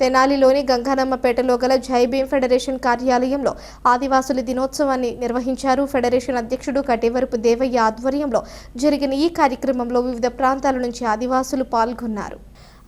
తెనాలిలోని గంగానమ్మపేటలో గల జై భీమ్ ఫెడరేషన్ కార్యాలయంలో ఆదివాసుల దినోత్సవాన్ని నిర్వహించారు. ఫెడరేషన్ అధ్యక్షుడు కటేవరపు దేవయ్య ఆధ్వర్యంలో జరిగిన ఈ కార్యక్రమంలో వివిధ ప్రాంతాల నుంచి ఆదివాసులు పాల్గొన్నారు.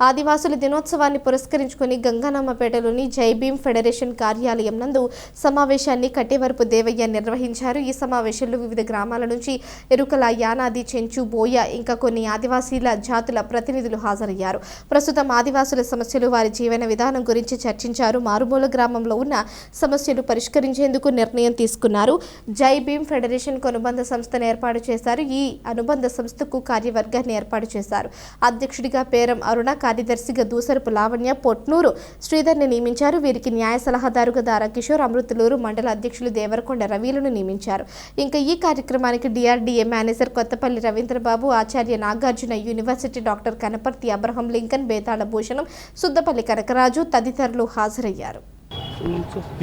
ఆదివాసుల దినోత్సవాన్ని పురస్కరించుకుని గంగానామపేటలోని జై భీమ్ ఫెడరేషన్ కార్యాలయం నందు సమావేశాన్ని కట్టేవరపు దేవయ్య నిర్వహించారు. ఈ సమావేశంలో వివిధ గ్రామాల నుంచి ఎరుకల యానాది చెంచు బోయ ఇంకా కొన్ని ఆదివాసీల జాతుల ప్రతినిధులు హాజరయ్యారు. ప్రస్తుతం ఆదివాసుల సమస్యలు వారి జీవన విధానం గురించి చర్చించారు. మారుమూల గ్రామంలో ఉన్న సమస్యలు పరిష్కరించేందుకు నిర్ణయం తీసుకున్నారు. జై భీమ్ ఫెడరేషన్ అనుబంధ సంస్థను ఏర్పాటు చేశారు. ఈ అనుబంధ సంస్థకు కార్యవర్గాన్ని ఏర్పాటు చేశారు. అధ్యక్షుడిగా పేరం అరుణ కార్యదర్శిగా దూసరపు లావణ్య పొట్నూరు శ్రీధర్ని నియమించారు. వీరికి న్యాయ సలహాదారుగా దారా కిషోర్ అమృతులూరు మండల అధ్యక్షులు దేవరకొండ రవీలను నియమించారు. ఇంకా ఈ కార్యక్రమానికి DRDA manager Kothapalli Ravindrababu Acharya Nagarjuna university doctor Kanaparthi Abraham Lincoln Betala Bhushanam Suddapalli Kanakaraju తదితరులు హాజరయ్యారు.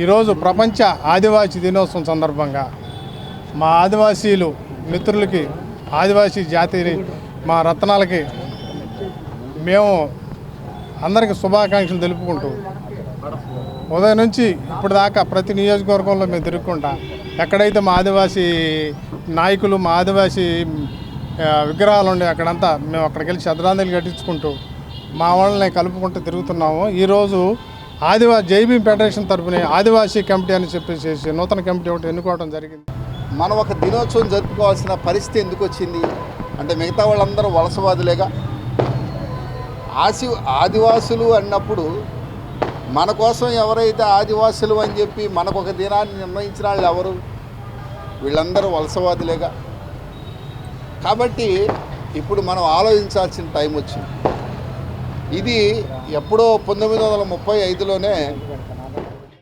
ఈరోజు ప్రపంచ ఆదివాసీ దినోత్సవం సందర్భంగా మా ఆదివాసీలు మిత్రులకి ఆదివాసీ జాతి మా రత్నాలకి మేము అందరికి శుభాకాంక్షలు తెలుపుకుంటూ ఉదయం నుంచి ఇప్పుడు దాకా ప్రతి నియోజకవర్గంలో మేము తిరుగుకుంటా. ఎక్కడైతే మా ఆదివాసీ నాయకులు మా ఆదివాసీ విగ్రహాలు ఉండే అక్కడంతా మేము అక్కడికి వెళ్ళి శ్రద్ధాంజలి కట్టించుకుంటూ మా వాళ్ళని కలుపుకుంటూ తిరుగుతున్నాము. ఈరోజు ఆదివా జైబీ ఫెడరేషన్ తరఫున ఆదివాసీ కమిటీ అని చెప్పేసి నూతన కమిటీ ఒకటి ఎన్నుకోవడం జరిగింది. మనం ఒక దినోత్సవం జరుపుకోవాల్సిన పరిస్థితి ఎందుకు వచ్చింది? అంటే మిగతా వాళ్ళందరూ వలసవాదులేగా ఆసి ఆదివాసులు అన్నప్పుడు మన కోసం ఎవరైతే ఆదివాసులు అని చెప్పి మనకు ఒక దినాన్ని నిర్ణయించిన వాళ్ళు ఎవరు? వీళ్ళందరూ వలసవాదులేగా. కాబట్టి ఇప్పుడు మనం ఆలోచించాల్సిన టైం వచ్చింది. ఇది ఎప్పుడో పంతొమ్మిది వందల ముప్పై ఐదులోనే